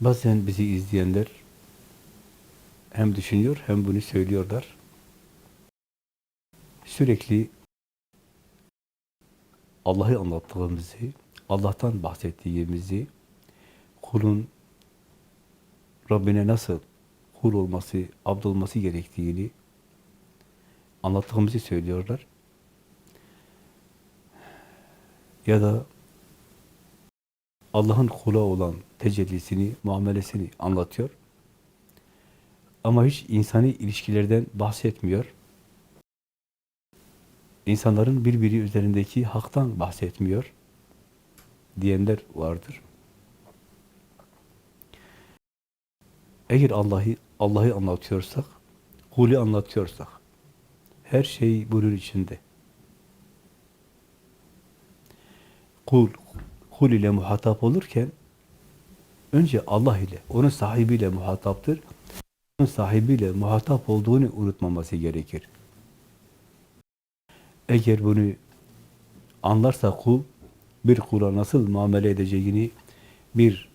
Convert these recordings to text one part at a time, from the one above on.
Bazen bizi izleyenler hem düşünüyor hem bunu söylüyorlar. Sürekli Allah'ı anlattığımızı, Allah'tan bahsettiğimizi, kulun Rabbine nasıl kul olması, abd olması gerektiğini anlattığımızı söylüyorlar. Ya da Allah'ın kula olan tecellisini, muamelesini anlatıyor. Ama hiç insani ilişkilerden bahsetmiyor. İnsanların birbiri üzerindeki haktan bahsetmiyor diyenler vardır. Eğer Allah'ı Allah'ı anlatıyorsak, kulü anlatıyorsak, her şey bunun içinde. Kul, kul ile muhatap olurken, önce Allah ile, onun sahibiyle muhataptır. Onun sahibiyle muhatap olduğunu unutmaması gerekir. Eğer bunu anlarsa kul, bir kula nasıl muamele edeceğini, bir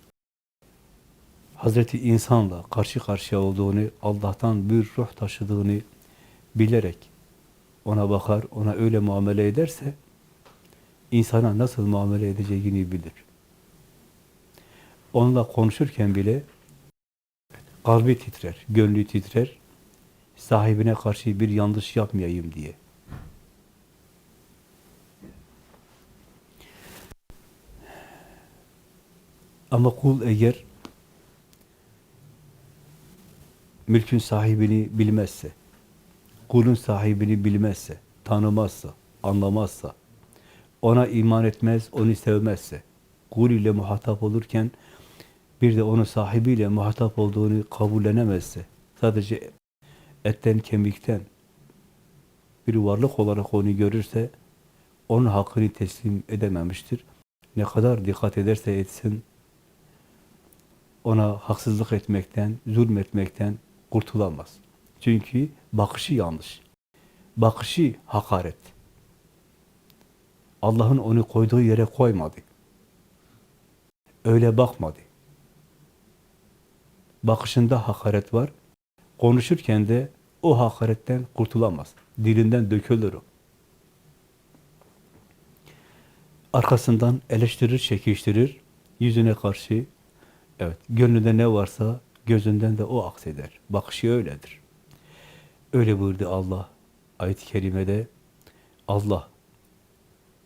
Hazreti insanla karşı karşıya olduğunu, Allah'tan bir ruh taşıdığını bilerek ona bakar, ona öyle muamele ederse, insana nasıl muamele edeceğini bilir. Onunla konuşurken bile kalbi titrer, gönlü titrer, sahibine karşı bir yanlış yapmayayım diye. Ama kul eğer mülkün sahibini bilmezse, kulun sahibini bilmezse, tanımazsa, anlamazsa, ona iman etmez, onu sevmezse, kul ile muhatap olurken bir de onun sahibiyle muhatap olduğunu kabullenemezse, sadece etten kemikten bir varlık olarak onu görürse, onun hakkını teslim edememiştir. Ne kadar dikkat ederse etsin, ona haksızlık etmekten, zulmetmekten kurtulamaz. Çünkü bakışı yanlış. Bakışı hakaret. Allah'ın onu koyduğu yere koymadı. Öyle bakmadı. Bakışında hakaret var. Konuşurken de o hakaretten kurtulamaz. Dilinden dökülür o. Arkasından eleştirir, çekiştirir. Yüzüne karşı Evet, gönlünde ne varsa gözünden de o akseder. Bakışı öyledir. Öyle buyurdu Allah ayet-i kerimede. Allah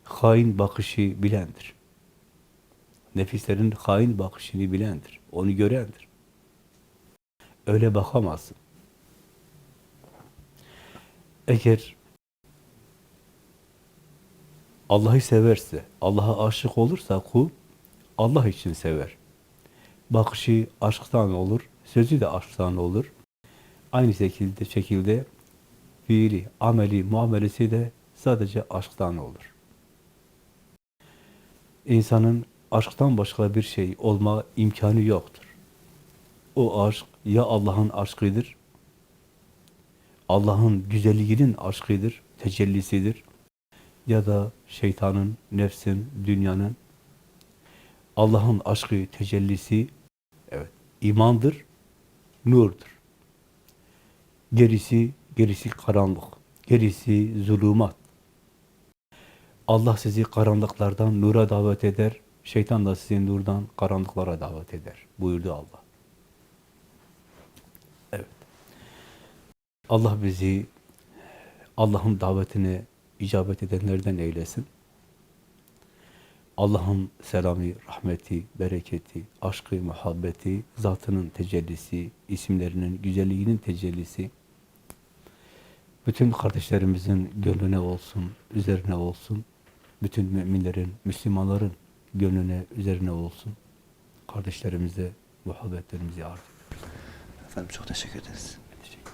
hain bakışı bilendir. Nefislerin hain bakışını bilendir. Onu görendir. Öyle bakamazsın. Eğer Allah'ı severse, Allah'a aşık olursa kul Allah için sever bakışı aşktan olur, sözü de aşktan olur. Aynı şekilde şekilde fiili, ameli, muamelesi de sadece aşktan olur. İnsanın aşktan başka bir şey olma imkanı yoktur. O aşk ya Allah'ın aşkıdır, Allah'ın güzelliğinin aşkıdır, tecellisidir ya da şeytanın, nefsin, dünyanın Allah'ın aşkı, tecellisi Evet. imandır, nurdur. Gerisi, gerisi karanlık. Gerisi zulümat. Allah sizi karanlıklardan nura davet eder. Şeytan da sizi nurdan karanlıklara davet eder. Buyurdu Allah. Evet. Allah bizi Allah'ın davetine icabet edenlerden eylesin. Allah'ın selamı, rahmeti, bereketi, aşkı, muhabbeti, zatının tecellisi, isimlerinin güzelliğinin tecellisi, bütün kardeşlerimizin gönlüne olsun, üzerine olsun, bütün müminlerin, Müslümanların gönlüne, üzerine olsun. Kardeşlerimize muhabbetlerimizi ediyoruz. Efendim çok teşekkür ederiz. Teşekkür